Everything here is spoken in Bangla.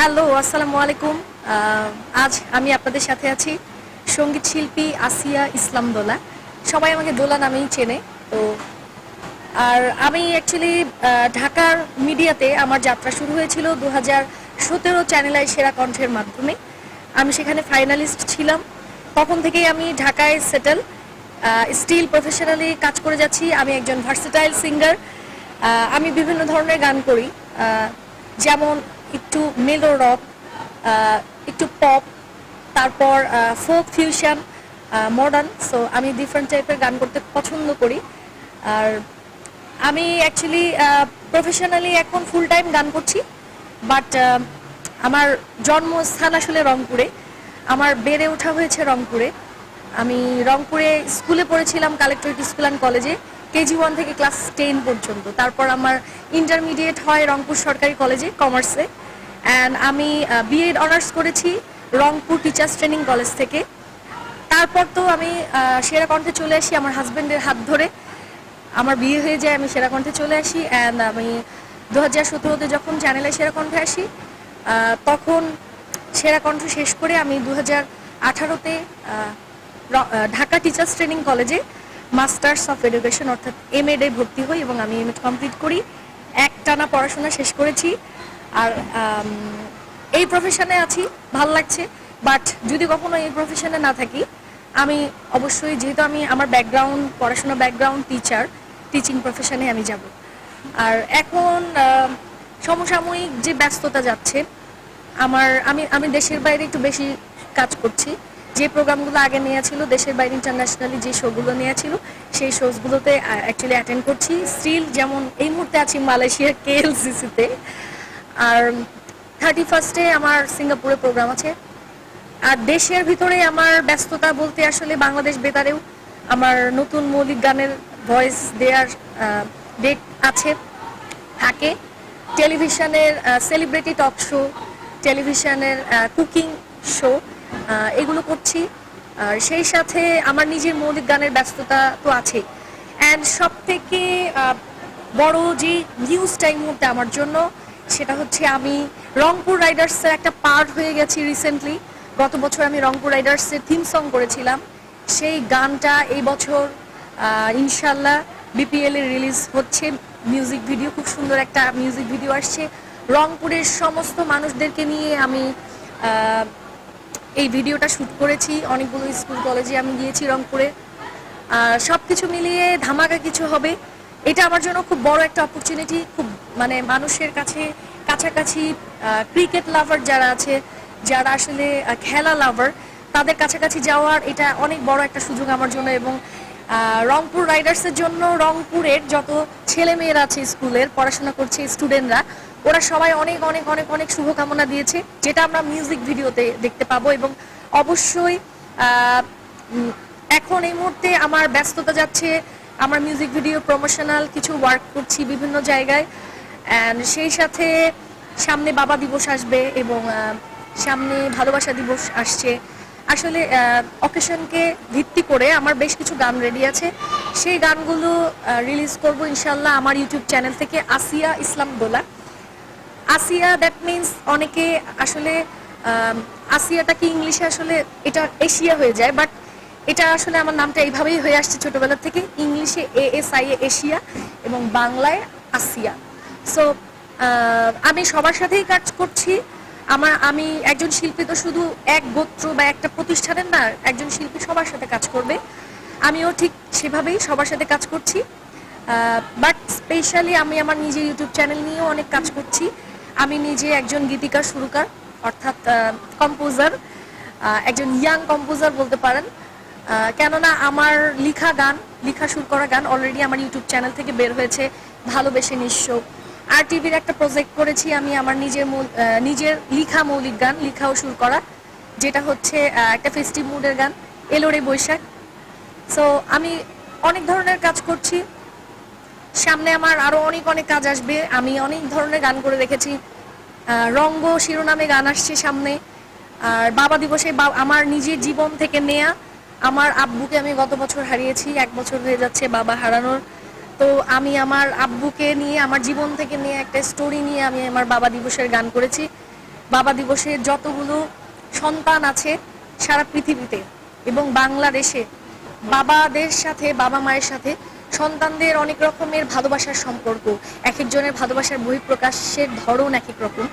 হ্যালো, আসসালামু আলাইকুম। আজ আমি আপনাদের সাথে আছি সংগীত শিল্পী আসিয়া ইসলাম দোলা সবাই আমাকে দোলা নামেই চেনে, তো আর আমি অ্যাকচুয়ালি ঢাকার মিডিয়াতে আমার যাত্রা শুরু হয়েছিল দু হাজার সতেরো চ্যানেল আই সেরা কণ্ঠের মাধ্যমে। আমি সেখানে ফাইনালিস্ট ছিলাম। তখন থেকেই আমি ঢাকায় সেটেল স্টিল প্রফেশনালি কাজ করে যাচ্ছি। আমি একজন ভার্সেটাইল সিঙ্গার আমি বিভিন্ন ধরনের গান করি যেমন একটু মেলো রক একটু পপ তারপর ফোক ফিউশন মডার্ন সো আমি ডিফারেন্ট টাইপের গান করতে পছন্দ করি। আর আমি অ্যাকচুয়ালি প্রফেশনালি এখন ফুল টাইম গান করছি বাট আমার জন্মস্থান আসলে রংপুরে। আমার বেড়ে ওঠা হয়েছে রংপুরে। আমি রংপুরে স্কুলে পড়েছিলাম কালেক্টরেট স্কুল অ্যান্ড কলেজে কেজি ওয়ান থেকে ক্লাস টেন পর্যন্ত। তারপর আমার ইন্টারমিডিয়েট হয় রংপুর সরকারি কলেজে কমার্সে অ্যান্ড আমি বিএড অনার্স করেছি রংপুর টিচার্স ট্রেনিং কলেজ থেকে। তারপর তো আমি সেরা কণ্ঠে চলে আসি আমার হাজব্যান্ডের হাত ধরে। আমার বিয়ে হয়ে যায়, আমি সেরা কণ্ঠে চলে আসি। অ্যান্ড আমি দু হাজার সতেরোতে যখন চ্যানেলে সেরা কণ্ঠে আসি তখন সেরা কণ্ঠ শেষ করে আমি দু হাজার আঠারোতে ঢাকা টিচার্স ট্রেনিং কলেজে মাস্টার্স অফ এডুকেশন অর্থাৎ এম এডে ভর্তি হই এবং আমি এম এড কমপ্লিট করি। এক টানা পড়াশোনা শেষ করেছি। আর এই প্রফেশনে আছি, ভালো লাগছে বাট যদি কখনো এই প্রফেশনে না থাকি, আমি অবশ্যই, যেহেতু আমি আমার ব্যাকগ্রাউন্ড পড়াশোনা ব্যাকগ্রাউন্ড টিচার টিচিং প্রফেশনে আমি যাব। আর এখন সমসাময়িক যে ব্যস্ততা যাচ্ছে, আমার, আমি আমি দেশের বাইরে একটু বেশি কাজ করছি। যে প্রোগ্রামগুলো আগে ছিল, দেশের বাইরে ইন্টারন্যাশনালি যে শোগুলো ছিল, সেই শোজগুলোতে অ্যাকচুয়ালি অ্যাটেন্ড করছি। স্টিল যেমন এই মুহূর্তে আছি মালয়েশিয়ার কেএলসিসিতে আর থার্টি ফার্স্টে আমার সিঙ্গাপুরে প্রোগ্রাম আছে। আর দেশের ভিতরে আমার ব্যস্ততা বলতে আসলে বাংলাদেশ বেতারেও আমার নতুন মৌলিক গানের ভয়েস দেওয়ার ডেট আছে, থাকে। টেলিভিশনের সেলিব্রিটি টক শো টেলিভিশনের কুকিং শো এগুলো করছি। আর সেই সাথে আমার নিজের মৌলিক গানের ব্যস্ততা তো আছে অ্যান্ড সব থেকে বড় যে নিউজটা এই মুহূর্তে আমার জন্য সেটা হচ্ছে আমি রংপুর রাইডার্সের একটা পার্ট হয়ে গেছি রিসেন্টলি গত বছর আমি রংপুর রাইডার্সের থিম সং করেছিলাম। সেই গানটা এই বছর ইনশাল্লাহ বিপিএল এ রিলিজ হচ্ছে। মিউজিক ভিডিও খুব সুন্দর একটা মিউজিক ভিডিও আসছে। রংপুরের সমস্ত মানুষদেরকে নিয়ে আমি এই ভিডিওটা শ্যুট করেছি। অনেকগুলো স্কুল কলেজে আমি গিয়েছি রংপুরে। সব কিছু মিলিয়ে ধামাকা কিছু হবে। এটা আমার জন্য খুব বড় একটা অপরচুনিটি খুব মানে মানুষের কাছে কাছাকাছি ক্রিকেট লাভার যারা আছে, যারা আসলে খেলা লাভার তাদের কাছাকাছি যাওয়ার এটা অনেক বড় একটা সুযোগ আমার জন্য এবং রংপুর রাইডার্সের জন্য রংপুরের যত ছেলে মেয়েরা আছে স্কুলের, পড়াশোনা করছে স্টুডেন্টরা ওরা সবাই অনেক অনেক অনেক অনেক শুভকামনা দিয়েছে, যেটা আমরা মিউজিক ভিডিওতে দেখতে পাবো এবং অবশ্যই এখন এই মুহূর্তে আমার ব্যস্ততা যাচ্ছে আমার মিউজিক ভিডিও প্রমোশনাল কিছু ওয়ার্ক করছি বিভিন্ন জায়গায়। অ্যান্ড সেই সাথে সামনে বাবা দিবস আসবে এবং সামনে ভালোবাসা দিবস আসছে। আসলে অকেশনকে ভিত্তি করে আমার বেশ কিছু গান রেডি আছে। সেই গানগুলো রিলিজ করব ইনশাল্লাহ আমার ইউটিউব চ্যানেল থেকে আসিয়া ইসলাম দোলা। আসিয়া দ্যাট মিন্স অনেকে আসলে আসিয়াটা কি ইংলিশে আসলে এটা এশিয়া হয়ে যায় বাট এটা আসলে আমার নামটা এইভাবেই হয়ে আসছে ছোটবেলা থেকে। ইংলিশে এ এস আই এশিয়া এবং বাংলায় আসিয়া। সো আমি সবার সাথেই কাজ করছি। আমার, আমি একজন শিল্পী তো শুধু এক গোত্র বা একটা প্রতিষ্ঠানের না, একজন শিল্পী সবার সাথে কাজ করবে। আমিও ঠিক সেভাবেই সবার সাথে কাজ করছি। বাট স্পেশালি আমি আমার নিজের ইউটিউব চ্যানেল নিয়েও অনেক কাজ করছি। আমি নিজে একজন গীতিকার, সুরকার, অর্থাৎ কম্পোজার একজন ইয়াং কম্পোজার বলতে পারেন। কেননা আমার লিখা গান, লিখা সুর করা গান অলরেডি আমার ইউটিউব চ্যানেল থেকে বের হয়েছে, ভালোবেসে নিঃস্ব। আর টিভির একটা প্রজেক্ট করেছি আমি আমার নিজের নিজের লিখা মৌলিক গান লিখা ও সুর করা, যেটা হচ্ছে একটা ফেস্টিভ মুডের গান, এলোরে বৈশাখ। সো আমি অনেক ধরনের কাজ করছি। সামনে আমার আরও অনেক অনেক কাজ আসবে। আমি অনেক ধরনের গান করে রেখেছি। রঙ্গ শিরোনামে গান আসছে সামনে। আর বাবা দিবসে আমার নিজের জীবন থেকে নেয়া আমার আব্বুকে আমি গত বছর হারিয়েছি, এক বছর হয়ে যাচ্ছে বাবা হারানোর। তো আমি আমার আব্বুকে নিয়ে, আমার জীবন থেকে নিয়ে একটা স্টোরি নিয়ে আমি আমার বাবা দিবসের গান করেছি। বাবা দিবসে যতগুলো সন্তান আছে সারা পৃথিবীতে এবং বাংলাদেশে, বাবাদের সাথে, বাবা মায়ের সাথে সন্তানদের অনেক রকমের ভালোবাসার সম্পর্ক। এক একজনের ভালোবাসার বহিঃপ্রকাশের ধরন এক এক রকম।